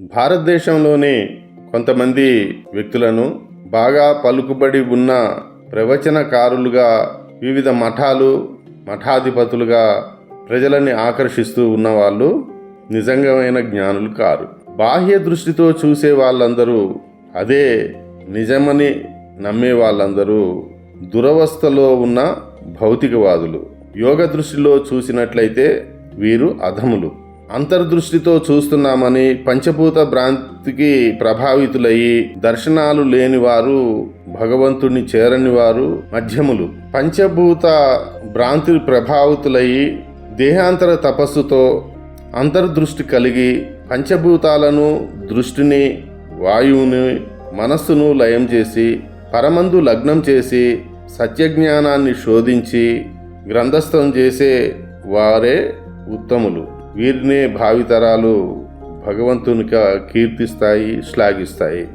భారతదేశంలోని కొంతమంది వ్యక్తులను బాగా పలుకుబడి ఉన్న ప్రవచనకారులుగా వివిధ మఠాలు మఠాధిపతులుగా ప్రజలని ఆకర్షిస్తూ ఉన్నవాళ్ళు నిజంగమైన జ్ఞానులు కారు. బాహ్య దృష్టితో చూసే వాళ్ళందరూ అదే నిజమని నమ్మే వాళ్ళందరూ దురవస్థలో ఉన్న భౌతికవాదులు. యోగ దృష్టిలో చూసినట్లయితే వీరు అధములు. అంతర్దృష్టితో చూస్తున్నామని పంచభూత భ్రాంతికి ప్రభావితులయ్యి దర్శనాలు లేనివారు భగవంతుణ్ణి చేరని వారు మధ్యములు. పంచభూత భ్రాంతి ప్రభావితులయ్యి దేహాంతర తపస్సుతో అంతర్దృష్టి కలిగి పంచభూతాలను దృష్టిని వాయువుని మనస్సును లయం చేసి పరమందు లగ్నం చేసి సత్యజ్ఞానాన్ని శోధించి గ్రంథస్థం చేసే వారే ఉత్తములు. వీరినే భావితరాలు భగవంతునిగా కీర్తిస్తాయి శ్లాఘిస్తాయి.